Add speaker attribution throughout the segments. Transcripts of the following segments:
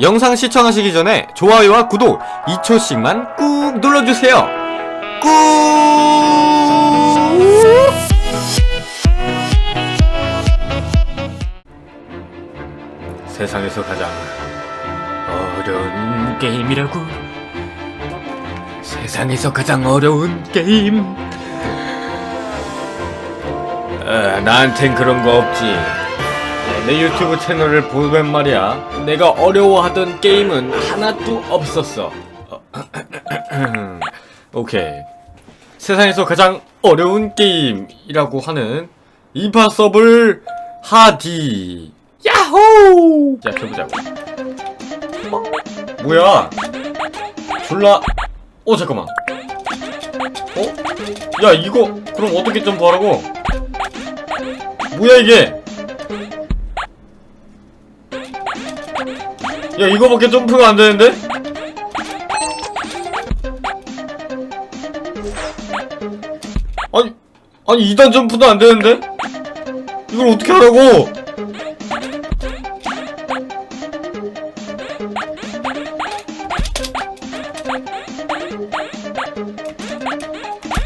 Speaker 1: 영상 시청하시기 전에 좋아요와 구독 2초씩만 꾹 눌러주세요. 꾹! 세상에서 가장 어려운 게임이라고. 세상에서 가장 어려운 게임. 아, 나한텐 그런 거 없지. 내 유튜브 채널을 보면 말이야. 내가 어려워하던 게임은 하나도 없었어. 어, 오케이. 세상에서 가장 어려운 게임이라고 하는 임파서블 하디. 야호! 시작해보자고. 어? 뭐야? 졸라. 어, 잠깐만. 어? 야, 이거, 그럼 어떻게 점프하라고? 뭐야, 이게? 야 이거밖에 점프가 안 되는데? 아니 아니 2단 점프도 안 되는데? 이걸 어떻게 하라고?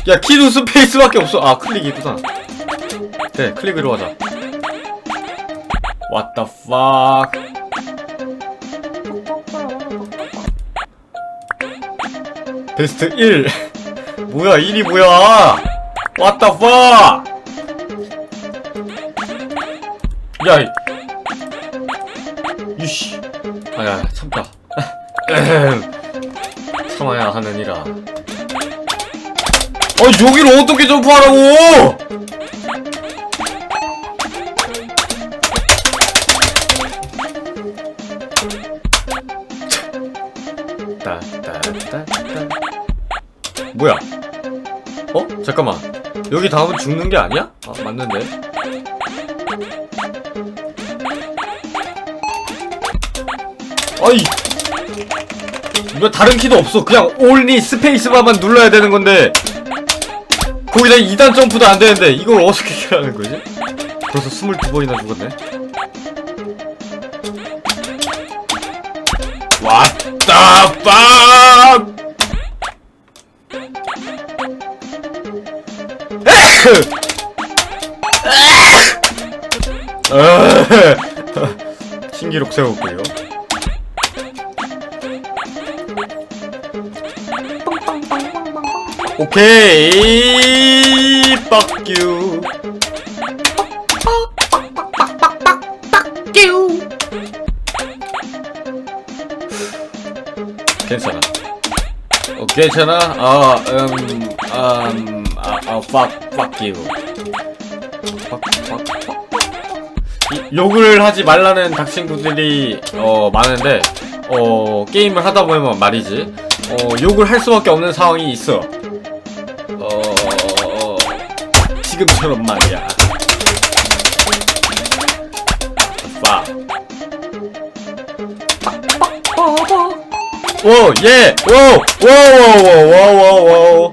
Speaker 1: 야 키도 스페이스밖에 없어 아 클릭이구나 네 클릭으로 하자 What the fuck 베스트 1 뭐야 1이 뭐야? What the fuck? 야 이- 이씨. 아야 참다. 참아야 하느니라. 아 여기를 어떻게 점프하라고 뭐야? 어? 잠깐만 여기 다음은 죽는 게 아니야? 아 맞는데 아이 이거 다른 키도 없어 그냥 올리 스페이스바만 눌러야 되는 건데 거기다 2단 점프도 안 되는데 이걸 어떻게 하는 거지? 벌써 22번이나 죽었네 the fuck? 신기록 세웠고요. 오케이, fuck you. 괜찮아. 어, 괜찮아? 아, 음, 음, 아, 아, fuck, fuck. 이- 욕을 하지 말라는 닭 친구들이 어 많은데 어 게임을 하다 보면 말이지 어 욕을 할 수밖에 없는 상황이 있어. 어, 어 지금처럼 말이야. 빠 오, 예, 오, 오, 오, 오, 오, 오, 오.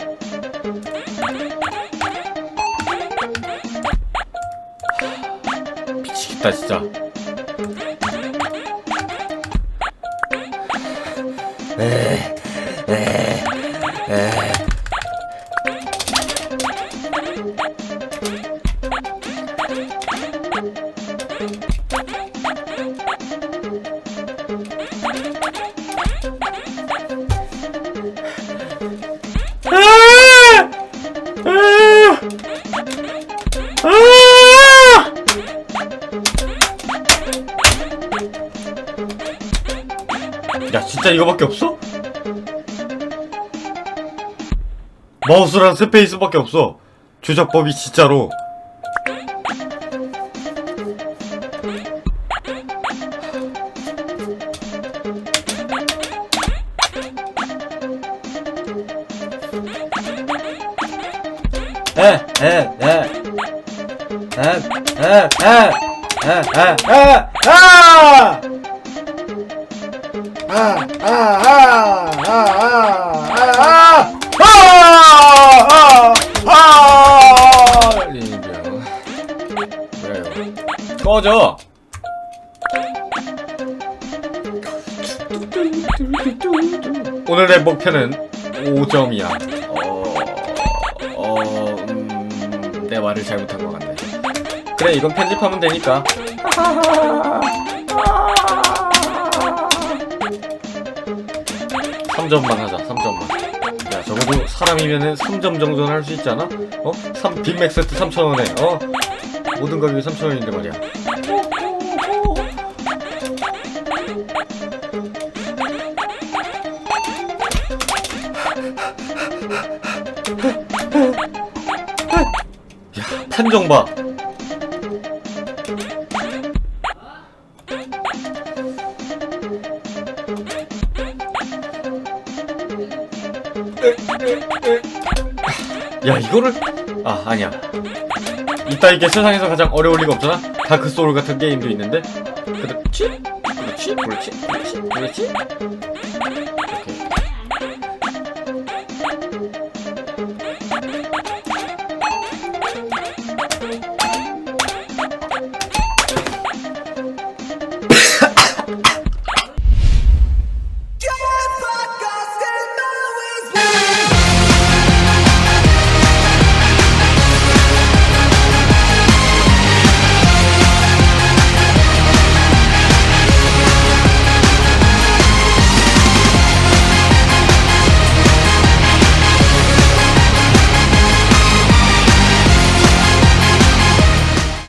Speaker 1: 싶다 진짜 에에 에. 진짜 이거밖에 없어? 마우스랑 스페이스밖에 없어 조작법이 진짜로 왜요? 꺼져. 오늘의 목표는 5점이야. 어, 어, 음, 내 말을 잘못한 것 같네. 그래, 이건 편집하면 되니까. 3점만 하자, 3점만. 야, 적어도 사람이면은 3점 정도는 할 수 있지 않아? 어? 3, 빅맥 세트 3,000원에, 어? 모든 가격이 3,000원인데 말이야. 야, 판정 봐. 야, 이거를 아, 아니야. 이따 이게 세상에서 가장 어려울 리가 없잖아. 다크 소울 같은 게임도 있는데. 그렇지? 그렇지? 그렇지? 그렇지? 그렇지?